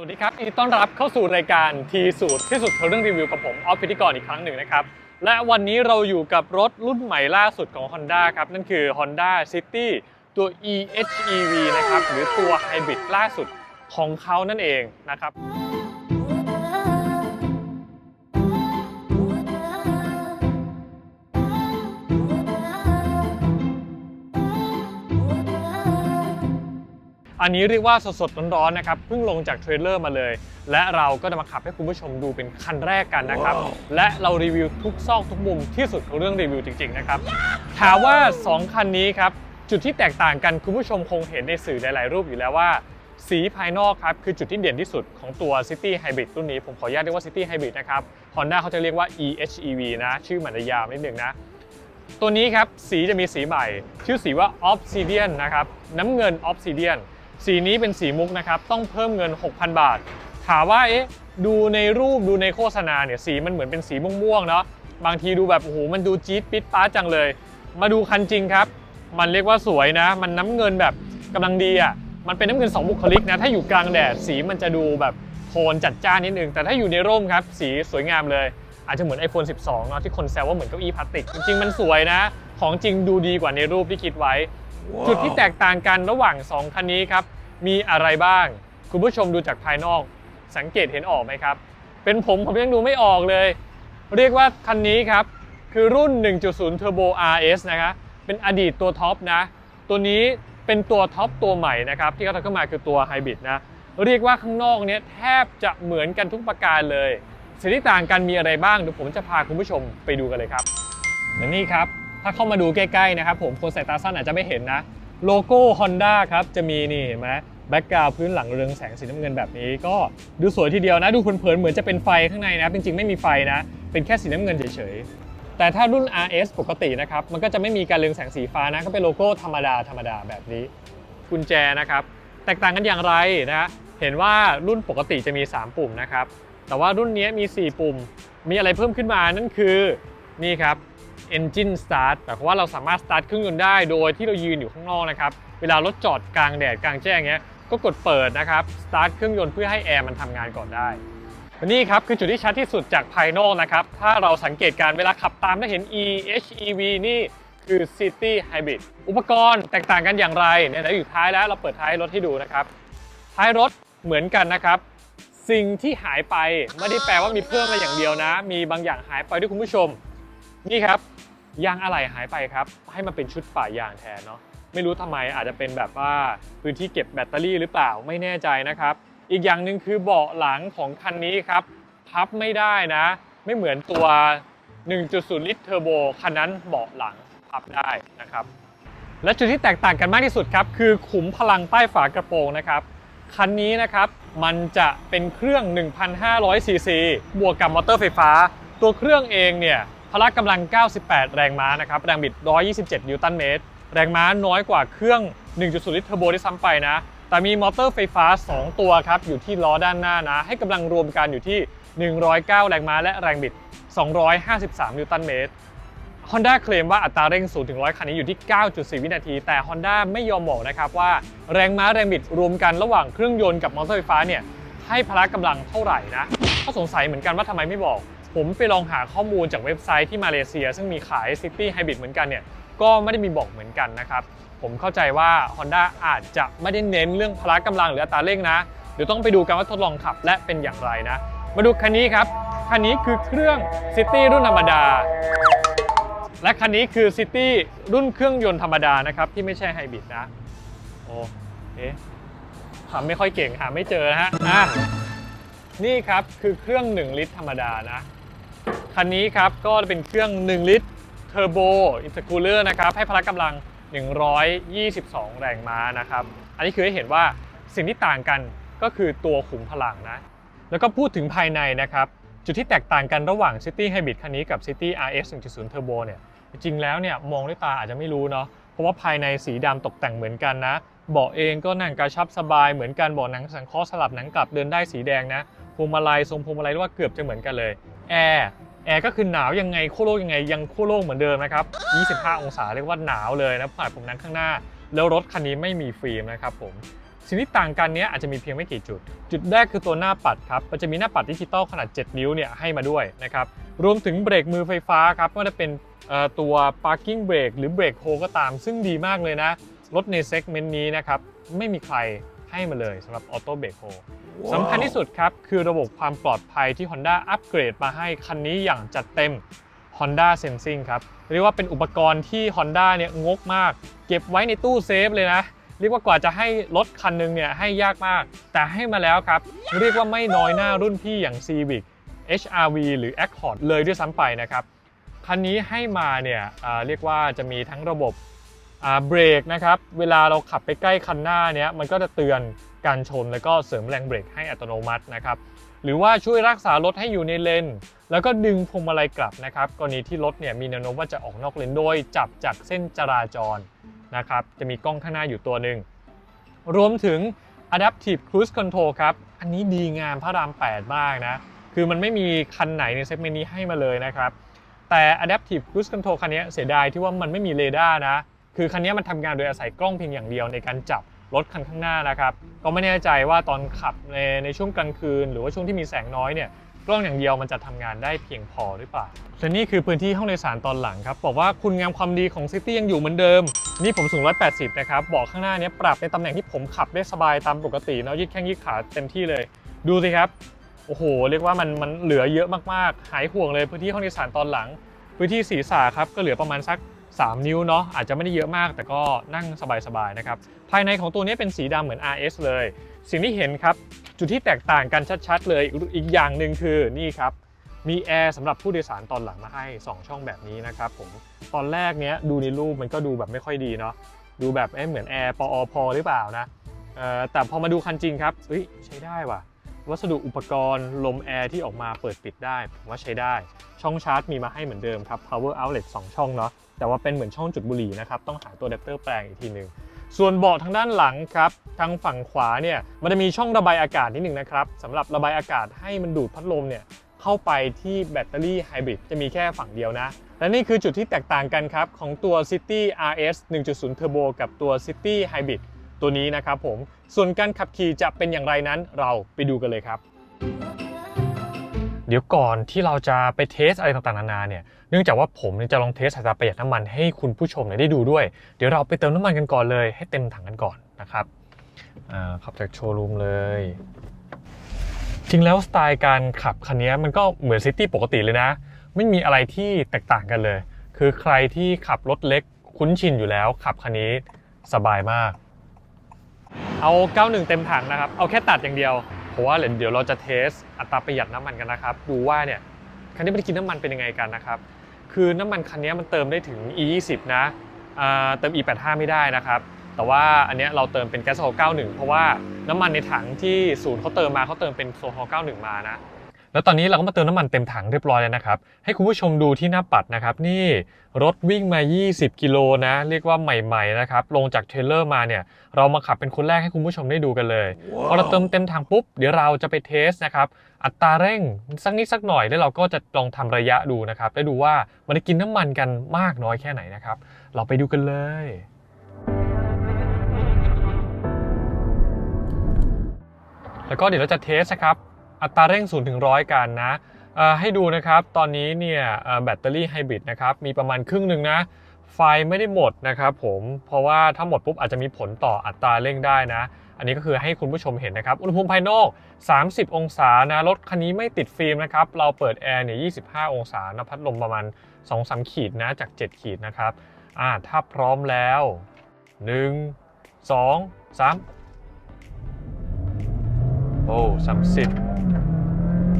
สวัสดีครับยินดีต้อนรับเข้าสู่รายการทีสูตรที่สุดเรื่องรีวิวกับผมออฟพิธีกรอีกครั้งหนึ่งนะครับ และวันนี้เราอยู่กับรถรุ่นใหม่ล่าสุดของ Honda ครับ นั่นคือ Honda City ตัว EHEV นะครับ หรือตัวไฮบริดล่าสุดของเขานั่นเองนะครับ อันนี้เรียกว่าสดๆร้อนๆนะครับเพิ่งลงจากเทรลเลอร์มาเลย และเราก็จะมาขับให้คุณผู้ชมดูเป็นคันแรกกันนะครับ และเรารีวิวทุกซอกทุกมุมที่สุดของเรื่องรีวิวจริงๆนะครับถามว่า 2 คันนี้ครับจุดที่แตกต่างกันคุณผู้ชมคงเห็นในสื่อหลายๆ รูปอยู่แล้วว่า สีภายนอกครับคือจุดที่เด่นที่สุดของตัว City Hybrid รุ่นนี้ผมขออนุญาตเรียกว่า City Hybrid นะครับ Honda เขาจะเรียกว่า EHEV นะชื่อมันจะยาวนิดนึงนะตัวนี้ครับสีจะมีสีใหม่ ชื่อสีว่า Obsidian นะครับน้ำเงิน Obsidian สีนี้เป็นสีมุกนะครับต้องเพิ่มเงิน 6,000 บาท ถามว่าเอ๊ะดูในรูปดูในโฆษณาเนี่ยสีมันเหมือนเป็นสีม่วงๆเนาะบางทีดูแบบโอ้โหมันดูจี๊ดปิดป้าจังเลย มาดูคันจริงครับ มันเรียกว่าสวยนะ มันน้ำเงินแบบกำลังดีอะมันเป็นน้ำเงิน 2 บุคลิกนะถ้าอยู่กลางแดดสีมันจะดูแบบโทนจัดจ้านนิดนึง แต่ถ้าอยู่ในร่มครับ สีสวยงามเลย อาจจะเหมือน iPhone 12 เนาะที่คนแซวว่าเหมือนเก้าอี้พลาสติก จริงๆ มันสวยนะ ของจริงดูดีกว่าในรูปที่คิดไว้ จุดที่แตกต่างกันระหว่าง 2 คันนี้ครับ มีอะไรบ้าง คุณผู้ชมดูจากภายนอก สังเกตเห็นออกไหมครับ เป็นผมผมยังดูไม่ออกเลย เรียกว่าคันนี้ครับ คือรุ่น 1.0 Turbo RS นะครับเป็นอดีตตัวท็อปนะ ตัวนี้เป็นตัวท็อปตัวใหม่นะครับ ที่เขาทำขึ้นมาคือตัวไฮบริดนะ เรียกว่าข้างนอกเนี้ยแทบจะเหมือนกันทุกประการเลยสิ่งที่ต่างกันมีอะไรบ้างเดี๋ยวผมจะพาคุณผู้ชมไปดูกันเลยครับและนี่ครับ ถ้าเข้ามาดูใกล้ๆนะครับผมคนสายตาสั้นอาจจะไม่เห็นนะโลโก้ Honda ครับจะมีนี่เห็นไหมแบ็กกราวพื้นหลังเรืองแสงสีน้ำเงินแบบนี้ ก็ดูสวยทีเดียวนะดูเพลินๆเหมือนจะเป็นไฟข้างในนะจริงๆไม่มีไฟนะ เป็นแค่สีน้ำเงินเฉยๆแต่ถ้ารุ่น RS ปกตินะครับมันก็จะไม่มีการเรืองแสงสีฟ้านะก็เป็นโลโก้ธรรมดาธรรมดาแบบนี้กุญแจนะครับแตกต่างกันอย่างไรนะเห็นว่ารุ่นปกติจะมี 3 ปุ่มนะครับแต่ว่ารุ่นนี้มี 4 ปุ่ม มีอะไรเพิ่มขึ้นมานั่นคือนี่ครับ Engine Start แต่ว่าเราสามารถ start เครื่องยนต์ได้โดยที่เรายืนอยู่ข้างนอกนะครับ เวลารถจอดกลางแดดกลางแจ้งเงี้ย ก็กดเปิดนะครับ start เครื่องยนต์เพื่อให้แอร์มันทำงานก่อนได้นี่ครับคือจุดที่ชัดที่สุดจากภายนอกนะครับ ถ้าเราสังเกตการเวลาขับตามได้เห็น EHEV นี่คือ City Hybrid อุปกรณ์แตกต่างกันอย่างไรเนี่ยเดี๋ยวอยู่ท้ายแล้วเราเปิดท้ายรถให้ดูนะครับ ท้ายรถเหมือนกันนะครับ สิ่งที่หายไปไม่ได้แปลว่ามีเพิ่มมาอย่างเดียวนะ มีบางอย่างหายไปด้วยคุณผู้ชม นี่ครับ ยางอะไหล่หายไปครับ ให้มาเป็นชุดป่ายางแทนเนาะไม่รู้ทำไมอาจจะเป็นแบบว่าพื้นที่เก็บแบตเตอรี่หรือเปล่าไม่แน่ใจนะครับ อีกอย่างหนึ่งคือเบาะหลังของคันนี้ครับ พับไม่ได้นะ ไม่เหมือนตัว 1.0 ลิตรเทอร์โบคันนั้นเบาะหลังพับได้นะครับ และจุดที่แตกต่างกันมากที่สุดครับ คือขุมพลังใต้ฝากระโปรงนะครับคันนี้นะครับมันจะเป็นเครื่อง 1,500ซีซีบวกกับมอเตอร์ไฟฟ้า ตัวเครื่องเองเนี่ย พละกำลัง 98 แรงม้านะครับแรงบิด 127 นิวตันเมตร แรงม้าน้อยกว่าเครื่อง 1.0 ลิตรเทอร์โบที่ซ้ำไปนะ แต่มีมอเตอร์ไฟฟ้า 2 ตัวครับ อยู่ที่ล้อด้านหน้านะ ให้กำลังรวมกันอยู่ที่ 109 แรงม้าและแรงบิด 253 นิวตันเมตร Honda เคลมว่าอัตราเร่ง 0 ถึง 100 คันนี้อยู่ที่ 9.4 วินาที แต่ Honda ไม่ยอมบอกนะครับว่าแรงม้าแรงบิดรวมกันระหว่างเครื่องยนต์กับมอเตอร์ไฟฟ้าเนี่ยให้พละกำลังเท่าไหร่นะก็สงสัยเหมือนกันว่าทำไมไม่บอก ผมไปลองหาข้อมูลจากเว็บไซต์ที่มาเลเซีย ซึ่งมีขาย City Hybrid เหมือนกันเนี่ยก็ไม่ได้มีบอกเหมือนกันนะครับ ผมเข้าใจว่า Honda อาจจะไม่ได้เน้นเรื่องพละกำลังหรืออัตราเร่งนะเดี๋ยวต้องไปดูกันว่าทดลองขับและเป็นอย่างไรนะ มาดูคันนี้ครับ คันนี้คือเครื่อง City รุ่นธรรมดา และคันนี้คือ City รุ่นเครื่องยนต์ธรรมดานะครับที่ไม่ใช่ไฮบริดนะโอ้เอ๊ะหาไม่ค่อยเก่งหาไม่เจอนะฮะอะนี่ครับคือเครื่อง 1 ลิตรธรรมดานะ คันนี้ครับก็เป็นเครื่อง 1 ลิตรเทอร์โบอินเตอร์คูลเลอร์นะครับให้พละกำลัง 122 แรงม้านะครับ อันนี้คือให้เห็นว่าสิ่งที่ต่างกันก็คือตัวขุมพลังนะ แล้วก็พูดถึงภายในนะครับ จุดที่แตกต่างกันระหว่าง City Hybrid คันนี้กับ City RS 1.0 Turbo เนี่ยจริงๆแล้วเนี่ยมองด้วยตาอาจจะไม่รู้เนาะเพราะว่าภายในสีดำตกแต่งเหมือนกันนะเบาะเองก็นั่งกระชับสบายเหมือนกันเบาะหนังสังเคราะห์สลับหนังกลับเดินได้สีแดงนะพวงมาลัยทรงพวงมาลัยเรียกว่าเกือบจะเหมือนกันเลยแอร์ แอร์ก็คือหนาวยังไงขั้วโลกยังไงยังขั้วโลกเหมือนเดิมนะครับ 25 องศาเรียกว่าหนาวเลยนะผ่านผมนั้นข้างหน้า แล้วรถคันนี้ไม่มีฟิล์มนะครับผมสิ่งที่ต่างกันเนี้ยอาจจะมีเพียงไม่กี่จุด จุดแรกคือตัวหน้าปัดครับมันจะมีหน้าปัดดิจิตอลขนาด 7 นิ้วเนี่ยให้มาด้วยนะครับรวมถึงเบรกมือไฟฟ้าครับไม่ว่าจะเป็นตัว parking brake หรือเบรกโฮก็ตาม ซึ่งดีมากเลยนะ รถในเซกเมนต์นี้นะครับไม่มีใครให้มาเลยสำหรับออโต้เบรกโฮ สำคัญที่สุดครับ คือระบบความปลอดภัยที่ Honda อัปเกรดมาให้คันนี้อย่างจัดเต็ม Honda Sensing ครับ เรียกว่าเป็นอุปกรณ์ที่ Honda เนี่ยงกมาก เก็บไว้ในตู้เซฟเลยนะ เรียกว่ากว่าจะให้รถคันหนึงเนี่ยให้ยากมาก แต่ให้มาแล้วครับ เรียกว่าไม่น้อยหน้ารุ่นพี่อย่าง Civic HRV หรือ Accord เลยด้วยซ้ำไปนะครับ คันนี้ให้มาเนี่ยเรียกว่าจะมีทั้งระบบเบรกนะครับ เวลาเราขับไปใกล้คันหน้าเนี้ยมันก็จะเตือน การชนแล้วก็เสริมแรงเบรกให้อัตโนมัตินะครับหรือว่าช่วยรักษารถให้อยู่ในเลน แล้วก็ดึงพวงมาลัยกลับนะครับกรณีที่รถเนี่ยมีแนวโน้มว่าจะออกนอกเลนโดยจับจากเส้นจราจรนะครับจะมีกล้องข้างหน้าอยู่ตัวหนึ่งรวมถึง Adaptive Cruise Control ครับ อันนี้ดีงามพระราม 8 มากนะ คือมันไม่มีคันไหนในเซกเมนต์นี้ให้มาเลยนะครับ แต่ Adaptive Cruise Control คันนี้เสียดายที่ว่ามันไม่มีเรดาร์นะ คือคันนี้มันทำงานโดยอาศัยกล้องเพียงอย่างเดียวในการจับ รถคันข้างหน้านะครับ ก็ไม่แน่ใจว่าตอนขับในในช่วงกลางคืน หรือว่าช่วงที่มีแสงน้อยเนี่ยกล้องอย่างเดียวมันจะทำงานได้เพียงพอหรือเปล่าและนี่คือพื้นที่ห้องโดยสารตอนหลังครับ บอกว่าคุณงามความดีของซิตี้ยังอยู่เหมือนเดิม นี่ผมสูง 180 นะครับ บอกข้างหน้านี้ปรับในตำแหน่งที่ผมขับได้สบายตามปกติเนาะยืดแข้งยืดขาเต็มที่เลย ดูสิครับ โอ้โห เรียกว่ามันมันเหลือเยอะมากๆ หายห่วงเลยพื้นที่ห้องโดยสารตอนหลัง พื้นที่ศีรษะครับก็เหลือประมาณสัก 3 นิ้วเนาะอาจจะไม่ได้เยอะมาก แต่ก็นั่งสบายๆนะครับภายในของตัวนี้เป็นสีดำเหมือน RS เลย สิ่งที่เห็นครับ จุดที่แตกต่างกันชัดๆ เลยอีกอย่างหนึ่งคือนี่ครับมีแอร์สำหรับผู้โดยสารตอนหลังมาให้ 2 ช่องแบบนี้นะครับผมตอนแรกเนี้ยดูในรูปมันก็ดูแบบไม่ค่อยดีเนาะดูแบบเอ๊ะเหมือนแอร์ปอพอหรือเปล่านะแต่พอมาดูคันจริงครับเฮ้ยใช้ได้ว่ะ วัสดุอุปกรณ์ ลมแอร์ที่ออกมาเปิดปิดได้ ผมว่าใช้ได้ ช่องชาร์จมีมาให้เหมือนเดิมครับ power outlet 2 ช่องเนาะ แต่ว่าเป็นเหมือนช่องจุดบุหรี่นะครับ ต้องหาตัวอะแดปเตอร์แปลงอีกทีหนึ่งส่วนเบาะทางด้านหลังครับทางฝั่งขวาเนี่ยมันจะมีช่องระบายอากาศนิดหนึ่งนะครับสำหรับระบายอากาศให้มันดูดพัดลมเนี่ยเข้าไปที่แบตเตอรี่ไฮบริดจะมีแค่ฝั่งเดียวนะ และนี่คือจุดที่แตกต่างกันครับของตัว City RS 1.0 Turbo กับตัว City Hybrid ตัวนี้นะครับผม ส่วนการขับขี่จะเป็นอย่างไรนั้นเราไปดูกันเลยครับ เดี๋ยวก่อนที่เราจะไปเทสอะไรต่างๆนานาเนี่ย เนื่องจากว่าผมจะลองเทสอัตราประหยัดน้ำมันให้คุณผู้ชมได้ดูด้วย เดี๋ยวเราไปเติมน้ำมันกันก่อนเลย ให้เต็มถังกันก่อนนะครับขับจากโชว์รูมเลยจริงแล้วสไตล์การขับคันนี้มันก็เหมือนซิตี้ปกติเลยนะ ไม่มีอะไรที่แตกต่างกันเลย คือใครที่ขับรถเล็กคุ้นชินอยู่แล้วขับคันนี้สบายมาก เอา 91 เต็มถังนะครับ เอาแค่ตัดอย่างเดียว เพราะว่าเดี๋ยวเราจะเทสอัตราประหยัดน้ำมันกันนะครับ ดูว่าเนี่ยคันนี้มันกินน้ำมันเป็นยังไงกันนะครับ คือน้ำมันคันนี้มันเติมได้ถึง E20 นะเติม E85 ไม่ได้นะครับ แต่ว่าอันเนี้ยเราเติมเป็นแก๊สโซฮอล์91 เพราะว่าน้ำมันในถังที่ศูนย์เขาเติมมาเขาเติมเป็นโซฮอล์91 มานะ แล้วตอนนี้เราก็มาเติมน้ำมันเต็มถังเรียบร้อยแล้วนะครับ ให้คุณผู้ชมดูที่หน้าปัดนะครับ นี่รถวิ่งมา 20 กิโลนะ เรียกว่าใหม่ๆนะครับ ลงจากเทรลเลอร์มาเนี่ย เรามาขับเป็นคนแรกให้คุณผู้ชมได้ดูกันเลยพอเราเติมเต็มถังปุ๊บ เดี๋ยวเราจะไปเทสนะครับ อัตราเร่งสักนิดสักหน่อย แล้วเราก็จะลองทำระยะดูนะครับ แล้วดูว่ามันจะกินน้ำมันกันมากน้อยแค่ไหนนะครับ เราไปดูกันเลยแล้วก็เดี๋ยวเราจะเทสนะครับ อัตราเร่ง0ถึง100 กันนะให้ดูนะครับ ตอนนี้เนี่ยแบตเตอรี่ไฮบริดนะครับมีประมาณครึ่งหนึ่งนะไฟไม่ได้หมดนะครับผมเพราะว่าถ้าหมดปุ๊บอาจจะมีผลต่ออัตราเร่งได้นะ อันนี้ก็คือให้คุณผู้ชมเห็นนะครับ อุณหภูมิภายนอก 30 องศานะรถคันนี้ไม่ติดฟิล์มนะครับ เราเปิดแอร์เนี่ย 25 องศานะพัดลมประมาณ 2-3 ขีดนะจาก 7 ขีดนะครับอ่าถ้าพร้อมแล้ว 1 2 3 โอ้ส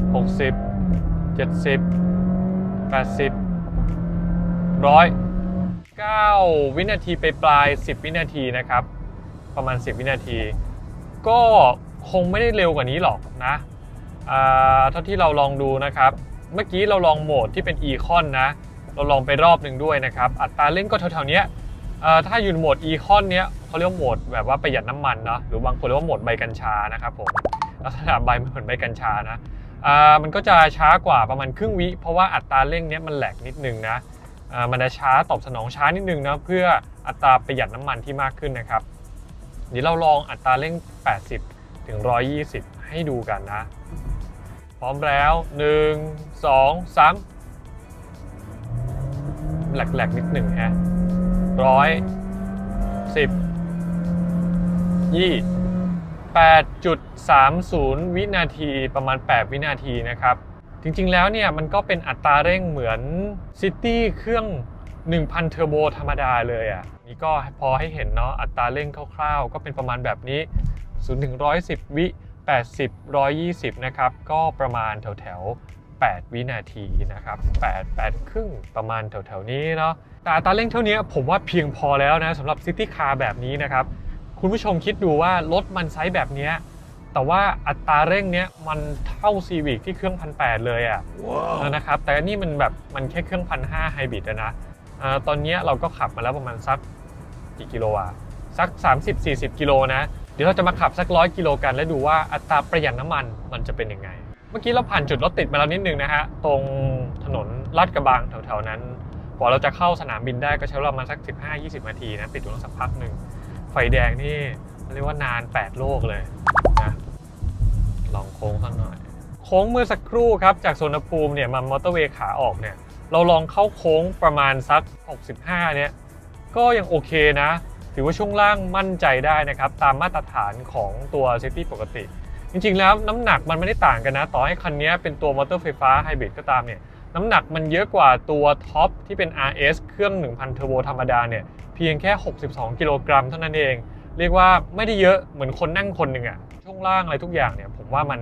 ามสิบหกสิบเจ็ดสิบแปดสิบร้อยเก้าวินาทีไปปลายสิบวินาทีนะครับ ประมาณ 10 วินาที ก็คงไม่ได้เร็วกว่านี้หรอกนะอ่าเท่าที่เราลองดูนะครับ เมื่อกี้เราลองโหมดที่เป็น e c o n นนะ เราลองไปรอบหนึ่งด้วยนะครับ อัตราเร่งก็แถวๆนี้เอ่อถ้าอยู่ในโหมด e c o n เนี้ยเขาเรียกว่าโหมดแบบว่าประหยัดน้ำมันเนาะหรือบางคนเรียกว่าโหมดใบกัญชานะครับผมลักษณะใบเหมือนใบกัญชานะ มันก็จะช้ากว่าประมาณครึ่งวิ เพราะว่าอัตราเร่งเนี้ยมันแหลกนิดนึงนะมันจะช้าตอบสนองช้านิดนึงนะเพื่ออัตราประหยัดน้ำมันที่มากขึ้นนะครับเดี๋ยวเราลองอัตราเร่ง 80 ถึง 120 ให้ดูกันนะ พร้อมแล้ว 1 2 3 แหลกๆ นิดหนึ่งฮะร้อยสิบยี่ 8.30 วินาทีประมาณ 8 วินาทีนะครับ จริงๆแล้วเนี่ยมันก็เป็นอัตราเร่งเหมือนซิตี้เครื่อง 1,000 เทอร์โบธรรมดาเลยอะนี่ก็พอให้เห็นเนาะอัตราเร่งคร่าวๆ ก็เป็นประมาณแบบนี้0ถึง110 วิ 80 120 นะครับ ก็ประมาณแถวๆ8 วินาทีนะครับ8 8 ครึ่งประมาณแถวๆนี้เนาะแต่อัตราเร่งเท่านี้ผมว่าเพียงพอแล้วนะสำหรับซิตี้คาร์แบบนี้นะครับ คุณผู้ชมคิดดูว่ารถมันไซส์แบบเนี้ยแต่ว่าอัตราเร่งเนี้ยมันเท่าซีวิกที่เครื่องพันแเลยอะ่ะนะครับ แต่อันนี่มันแบบมันแค่เครื่องพันห้าไฮบริดอะนะอาตอนเนี้ยเราก็ขับมาแล้วประมาณสักกี่กิโลอะสัก 30-40 กิโลนะ เดี๋ยวเราจะมาขับสักร้อยกิโลกัน แล้วดูว่าอัตราประหยัดน้ำมันมันจะเป็นยังไง เมื่อกี้เราผ่านจุดรถติดมาแล้วนิดนึงนะฮะ ตรงถนนลาดกระบังแถวๆนั้น กว่าเราจะเข้าสนามบินได้ก็ใช้เวลาประมาณสัก 15-20 นาทีนะ ติดอยู่สักพักหนึ่งไฟ แดงนี่เรียกว่านาน 8 โลกเลยนะลองโค้งสักหน่อย โค้งเมื่อสักครู่ครับ จากสวนภูมิเนี่ยมามอเตอร์เวย์ขาออกเนี่ย เราลองเข้าโค้งประมาณสัก 65 เนี่ย ก็ยังโอเคนะ ถือว่าช่วงล่างมั่นใจได้นะครับ ตามมาตรฐานของตัวเซฟตี้ปกติ จริงๆแล้วน้ำหนักมันไม่ได้ต่างกันนะ ต่อให้คันนี้เป็นตัวมอเตอร์ไฟฟ้าไฮบริดก็ตามเนี่ยน้ำหนักมันเยอะกว่าตัวท็อปที่เป็น RS เครื่อง 1,000เทอร์โบธรรมดาเนี่ย เพียงแค่ 62 กิโลกรัมเท่านั้นเอง เรียกว่าไม่ได้เยอะเหมือนคนนั่งคนหนึ่งอะช่วงล่างอะไรทุกอย่างเนี่ยผมว่ามัน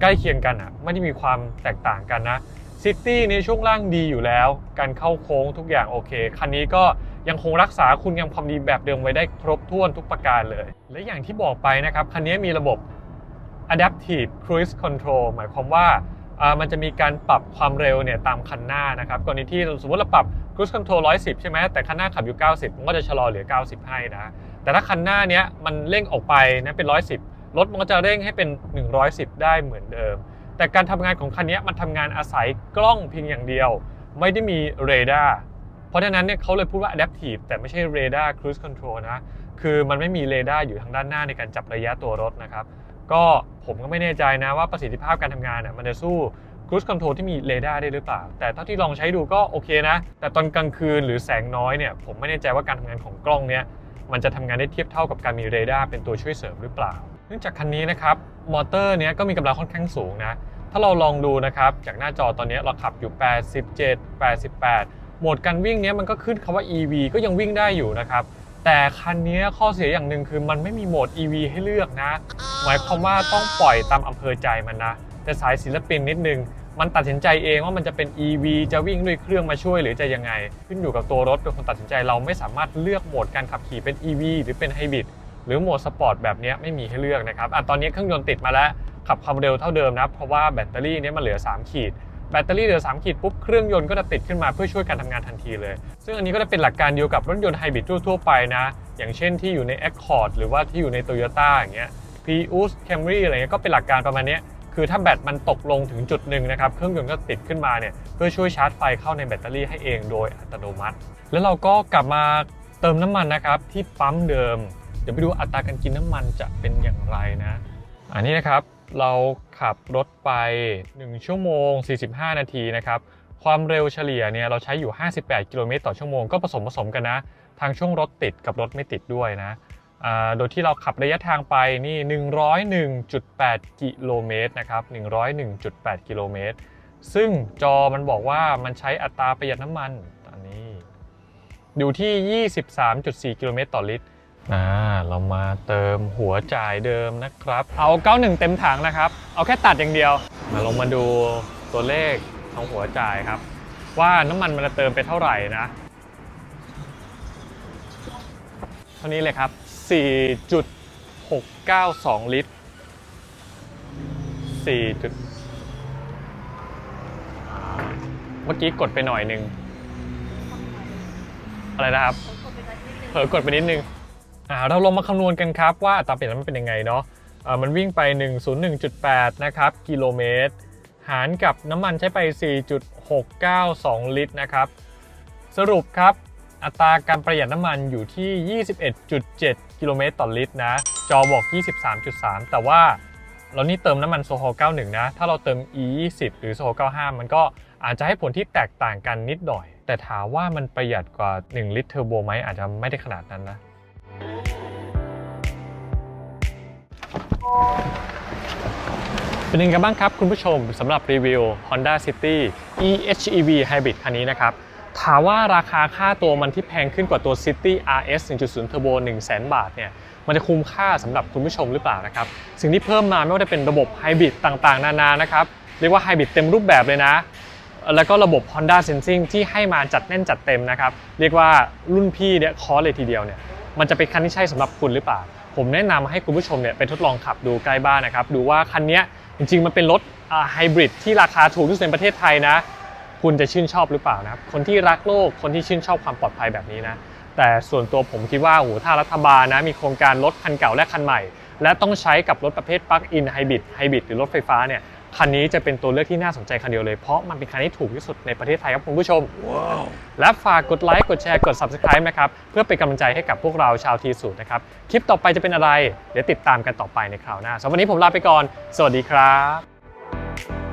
ใกล้เคียงกันอะไม่ได้มีความแตกต่างกันนะซิตี้ในช่วงล่างดีอยู่แล้ว การเข้าโค้งทุกอย่างโอเค คันนี้ก็ยังคงรักษาคุณงามความดีแบบเดิมไว้ได้ครบถ้วนทุกประการเลย และอย่างที่บอกไปนะครับ คันนี้มีระบบ adaptive cruise control หมายความว่า มันจะมีการปรับความเร็วเนี่ยตามคันหน้านะครับกรณีที่สมมติเราปรับ cruise control 110 ใช่ไหมแต่คันหน้าขับอยู่ 90 มันก็จะชะลอเหลือ 90 ให้นะ แต่ถ้าคันหน้าเนี้ยมันเร่งออกไปนะเป็น 110 รถมันก็จะเร่งให้เป็น 110 ได้เหมือนเดิม แต่การทำงานของคันนี้มันทำงานอาศัยกล้องเพียงอย่างเดียว ไม่ได้มีเรดาร์เพราะฉะนั้นเนี่ยเขาเลยพูดว่า adaptive แต่ไม่ใช่ radar cruise control นะคือมันไม่มีเรดาร์อยู่ทางด้านหน้าในการจับระยะตัวรถนะครับ ก็ผมก็ไม่แน่ใจนะว่าประสิทธิภาพการทำงานน่ะมันจะสู้ cruise control ที่มีเรดาร์ได้หรือเปล่า แต่เท่าที่ลองใช้ดูก็โอเคนะ แต่ตอนกลางคืนหรือแสงน้อยเนี่ยผมไม่แน่ใจว่าการทำงานของกล้องเนี้ยมันจะทำงานได้เทียบเท่ากับการมีเรดาร์เป็นตัวช่วยเสริมหรือเปล่า เนื่องจากคันนี้นะครับมอเตอร์เนี้ยก็มีกำลังค่อนข้างสูงนะถ้าเราลองดูนะครับจากหน้าจอตอนนี้เราขับอยู่ 87 88โหมดการวิ่งเนี้ยมันก็ขึ้นคำว่า EV ก็ยังวิ่งได้อยู่นะครับ แต่คันนี้ข้อเสียอย่างหนึ่งคือมันไม่มีโหมด EV ให้เลือกนะ หมายความว่าต้องปล่อยตามอำเภอใจมันนะแต่สายศิลปินนิดนึง มันตัดสินใจเองว่ามันจะเป็น EV จะวิ่งด้วยเครื่องมาช่วยหรือจะยังไง ขึ้นอยู่กับตัวรถเป็นคนตัดสินใจเราไม่สามารถเลือกโหมดการขับขี่เป็น EV หรือเป็นไฮบริดหรือโหมดสปอร์ตแบบนี้ไม่มีให้เลือกนะครับอะตอนนี้เครื่องยนต์ติดมาแล้วขับความเร็วเท่าเดิมนะเพราะว่าแบตเตอรี่เนี้มันเหลือ 3 ขีด แบตเตอรี่เหลือ 3 ขีดปุ๊บ เครื่องยนต์ก็จะติดขึ้นมาเพื่อช่วยการทำงานทันทีเลย ซึ่งอันนี้ก็จะเป็นหลักการเดียวกับรถยนต์ไฮบริดทั่วๆไปนะ อย่างเช่นที่อยู่ใน Accord หรือว่าที่อยู่ใน Toyota อย่างเงี้ย Prius Camry อะไรเงี้ยก็เป็นหลักการประมาณนี้คือถ้าแบตมันตกลงถึงจุดหนึ่งนะครับ เครื่องยนต์ก็ติดขึ้นมาเนี่ยเพื่อช่วยชาร์จไฟเข้าในแบตเตอรี่ให้เองโดยอัตโนมัติ แล้วเราก็กลับมาเติมน้ำมันนะครับที่ปั๊มเดิม เดี๋ยวไปดูอัตราการกินน้ำมันจะเป็นอย่างไรนะ อันนี้นะครับ เราขับรถไป 1 ชั่วโมง 45 นาทีนะครับ ความเร็วเฉลี่ยเนี่ยเราใช้อยู่ 58 กิโลเมตรต่อชั่วโมงก็ผสมผสมกันนะ ทางช่วงรถติดกับรถไม่ติดด้วยนะโดยที่เราขับระยะทางไปนี่ 101.8 กิโลเมตรนะครับ 101.8 กิโลเมตร ซึ่งจอมันบอกว่ามันใช้อัตราประหยัดน้ำมัน ตอนนี้ อยู่ที่ 23.4 กิโลเมตรต่อลิตร อ่าเรามาเติมหัวจ่ายเดิมนะครับ เอา 91 เต็มถังนะครับ เอาแค่ตัดอย่างเดียวมาลงมาดูตัวเลขของหัวจ่ายครับ ว่าน้ำมันมันจะเติมไปเท่าไหร่นะ เท่านี้เลยครับ 4.692 ลิตร4จุดเมื่อกี้กดไปหน่อยหนึ่งอะไรนะครับ เผลอกดไปนิดนึง เราลองมาคำนวณกันครับว่าอัตราเปลี่ยนมันเป็นยังไงเนาะอ่ามันวิ่งไป 101.8 นะครับกิโลเมตร หารกับน้ำมันใช้ไป 4.692 ลิตรนะครับ สรุปครับอัตราการประหยัดน้ำมันอยู่ที่ 21.7 กิโลเมตรต่อลิตรนะ จอบอก 23.3 แต่ว่าเรานี่เติมน้ำมันโซฮอล91 นะ ถ้าเราเติม E20 หรือโซฮอล95 มันก็อาจจะให้ผลที่แตกต่างกันนิดหน่อย แต่ถามว่ามันประหยัดกว่า 1 ลิตรเทอร์โบไหมอาจจะไม่ได้ขนาดนั้นนะ เป็นยังไงบ้างครับคุณผู้ชมสำหรับรีวิว Honda City eHEV Hybrid คันนี้นะครับ ถามว่าราคาค่าตัวมันที่แพงขึ้นกว่าตัว City RS 1.0 Turbo 100,000 บาทเนี่ยมันจะคุ้มค่าสำหรับคุณผู้ชมหรือเปล่านะครับ สิ่งที่เพิ่มมาไม่ว่าจะเป็นระบบไฮบริดต่างๆ นานานะครับ เรียกว่าไฮบริดเต็มรูปแบบเลยนะ แล้วก็ระบบ Honda Sensing ที่ให้มาจัดแน่นจัดเต็มนะครับ เรียกว่ารุ่นพี่เนี่ยคอเลยทีเดียวเนี่ย มันจะเป็นคันที่ใช่สำหรับคุณหรือเปล่า ผมแนะนำให้คุณผู้ชมเนี่ยไปทดลองขับดูใกล้บ้านนะครับ ดูว่าคันนี้จริงๆ มันเป็นรถไฮบริดที่ราคาถูกที่สุดในประเทศไทยนะ คุณจะชื่นชอบหรือเปล่านะครับ คนที่รักโลก คนที่ชื่นชอบความปลอดภัยแบบนี้นะ แต่ส่วนตัวผมคิดว่าโหถ้ารัฐบาลนะมีโครงการรถคันเก่าและคันใหม่ และต้องใช้กับรถประเภทปลั๊กอินไฮบริดไฮบริดหรือรถไฟฟ้าเนี่ย คันนี้จะเป็นตัวเลือกที่น่าสนใจคันเดียวเลย เพราะมันเป็นคันที่ถูกที่สุดในประเทศไทยครับคุณผู้ชมและฝากกดไลค์กดแชร์กด subscribe นะครับ เพื่อเป็นกำลังใจให้กับพวกเราชาวทีสูตรนะครับ คลิปต่อไปจะเป็นอะไร เดี๋ยวติดตามกันต่อไปในคราวหน้าสำหรับวันนี้ผมลาไปก่อน สวัสดีครับ